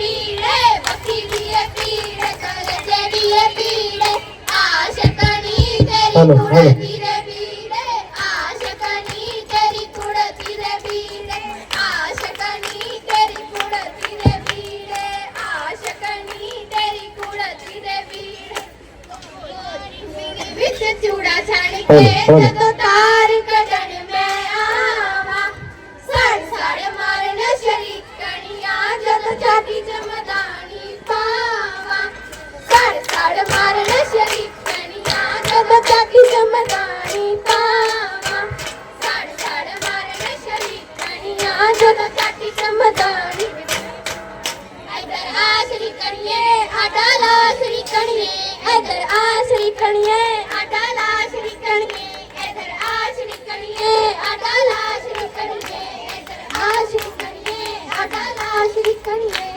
പീഡ പീഡ പീഡ കലജടിയ പീഡ ആശ കണീ ഹലോ ഹലോ. Oh, oh. ਨਿਕਣੀਏ ਆਡਾ ਲਾਸ਼ ਨਿਕਣੀਏ ਇਧਰ ਆਸ਼ ਨਿਕਣੀਏ ਆਡਾ ਲਾਸ਼ ਨਿਕਣੀਏ ਇਧਰ ਆਸ਼ ਨਿਕਣੀਏ ਆਡਾ ਲਾਸ਼ ਨਿਕਣੀਏ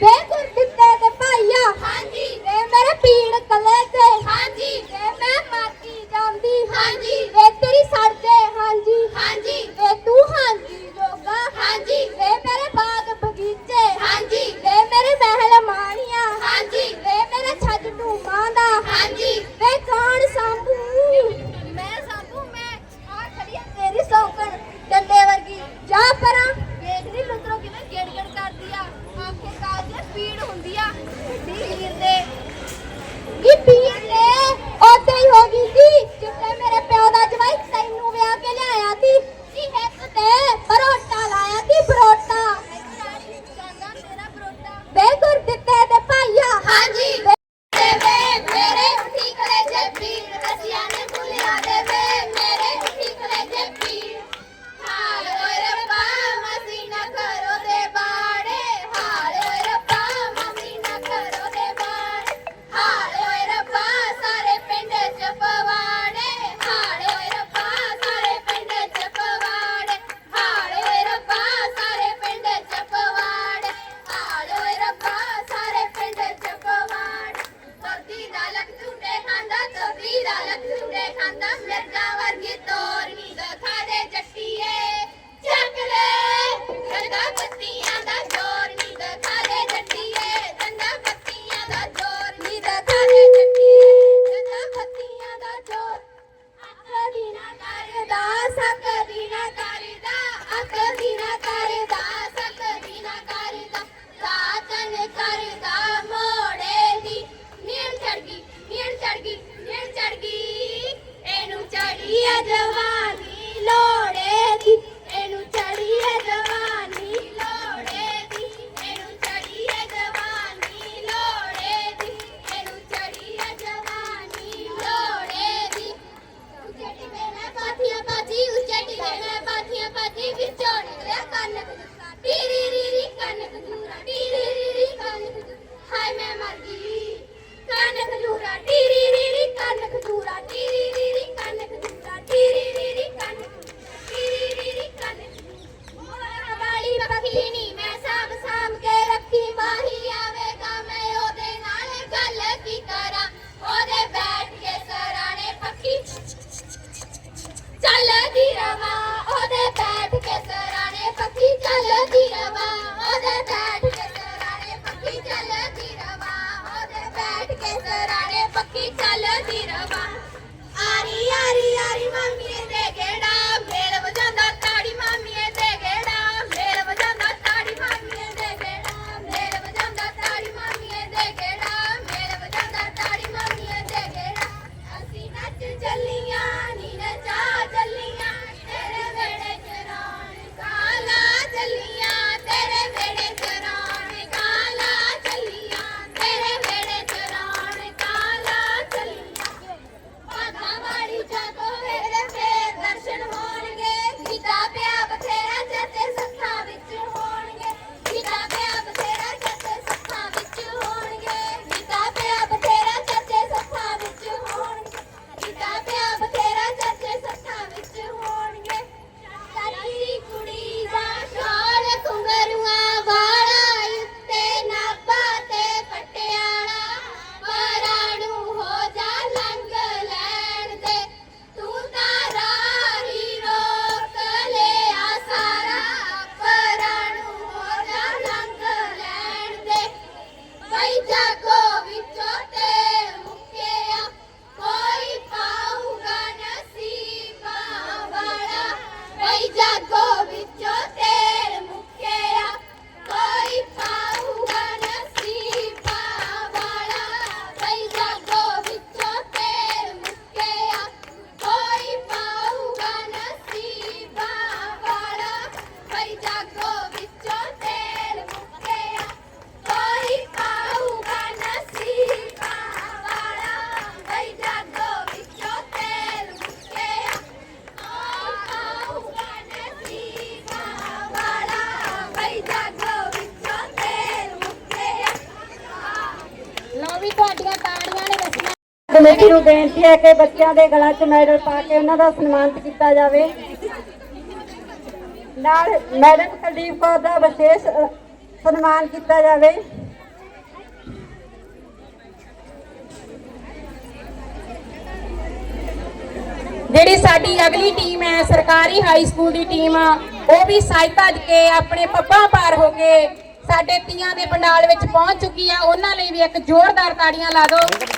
ਵੇ ਗੁਰਦਿੱਤੇ ਦੇ ਭਾਈਆ ਹਾਂਜੀ। ਵੇ ਮੇਰੇ ਪੀੜ ਕਲੇ ਤੇ। ਹਾਂਜੀ। ਵੇ ਮੈਂ ਮਾਤੀ ਜਾਂਦੀ। ਹਾਂਜੀ। ਵੇ ਤੇਰੀ ਸੜਦੇ ਹਾਂਜੀ। ਹਾਂਜੀ। ਵੇ ਤੂੰ ਹਾਂਜੀ ਜੋਗਾ। ਹਾਂਜੀ। ਕਮੇਟੀ ਨੂੰ ਬੇਨਤੀ ਹੈ ਕਿ ਬੱਚਿਆਂ ਦੇ ਗਲਾਂ 'ਚ ਮੈਡਲ ਪਾ ਕੇ ਉਹਨਾਂ ਦਾ ਸਨਮਾਨਿਤ ਕੀਤਾ ਜਾਵੇ। ਨਾਲ ਮੈਡਮ ਕੁਲਦੀਪ ਕੌਰ ਦਾ ਵਿਸ਼ੇਸ਼ ਸਨਮਾਨ ਕੀਤਾ ਜਾਵੇ। ਜਿਹੜੀ ਸਾਡੀ ਅਗਲੀ ਟੀਮ ਹੈ, ਸਰਕਾਰੀ ਹਾਈ ਸਕੂਲ ਦੀ ਟੀਮ ਉਹ ਵੀ ਸੱਜ ਭੱਜ ਕੇ ਆਪਣੇ ਪੱਬਾਂ ਪਾਰ ਹੋ ਕੇ ਸਾਡੇ ਤੀਆਂ ਦੇ ਪੰਡਾਲ ਵਿੱਚ ਪਹੁੰਚ ਚੁੱਕੀ ਆ। ਉਹਨਾਂ ਲਈ ਵੀ ਇੱਕ ਜ਼ੋਰਦਾਰ ਤਾੜੀਆਂ ਲਾ ਦਿਓ।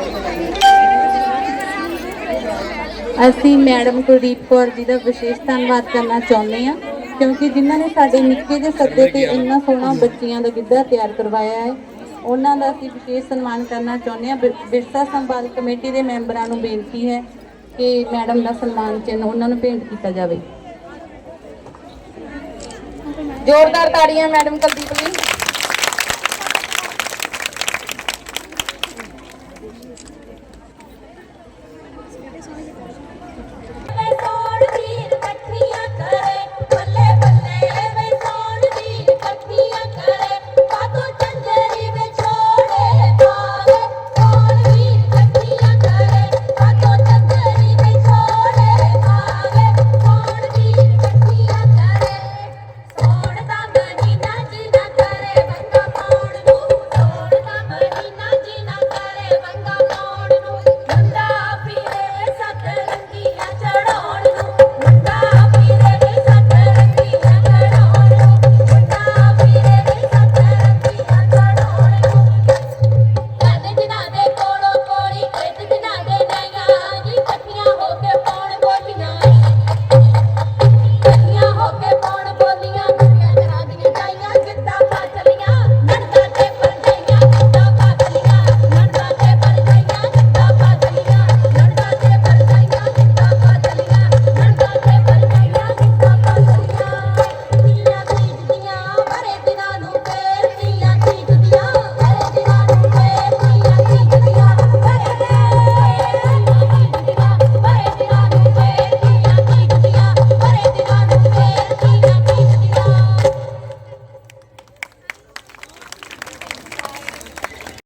ਅਸੀਂ ਮੈਡਮ ਕੁਲਦੀਪ ਕੌਰ ਜੀ ਦਾ ਵਿਸ਼ੇਸ਼ ਧੰਨਵਾਦ ਕਰਨਾ ਚਾਹੁੰਦੇ ਹਾਂ, ਕਿਉਂਕਿ ਜਿਨ੍ਹਾਂ ਨੇ ਸਾਡੇ ਨਿੱਕੇ ਦੇ ਸੱਦੇ ਤੇ ਇੰਨਾ ਸੋਹਣਾ ਬੱਚਿਆਂ ਦਾ ਗਿੱਧਾ ਤਿਆਰ ਕਰਵਾਇਆ ਹੈ, ਉਹਨਾਂ ਦਾ ਅਸੀਂ ਵਿਸ਼ੇਸ਼ ਸਨਮਾਨ ਕਰਨਾ ਚਾਹੁੰਦੇ ਹਾਂ। ਵਿਰ- ਵਿਰਸਾ ਸੰਭਾਲ ਕਮੇਟੀ ਦੇ ਮੈਂਬਰਾਂ ਨੂੰ ਬੇਨਤੀ ਹੈ ਕਿ ਮੈਡਮ ਦਾ ਸਨਮਾਨ ਚਿੰਨ੍ਹ ਉਹਨਾਂ ਨੂੰ ਭੇਂਟ ਕੀਤਾ ਜਾਵੇ। ਜ਼ੋਰਦਾਰ ਤਾੜੀਆਂ ਮੈਡਮ ਕੁਲਦੀਪ ਲਈ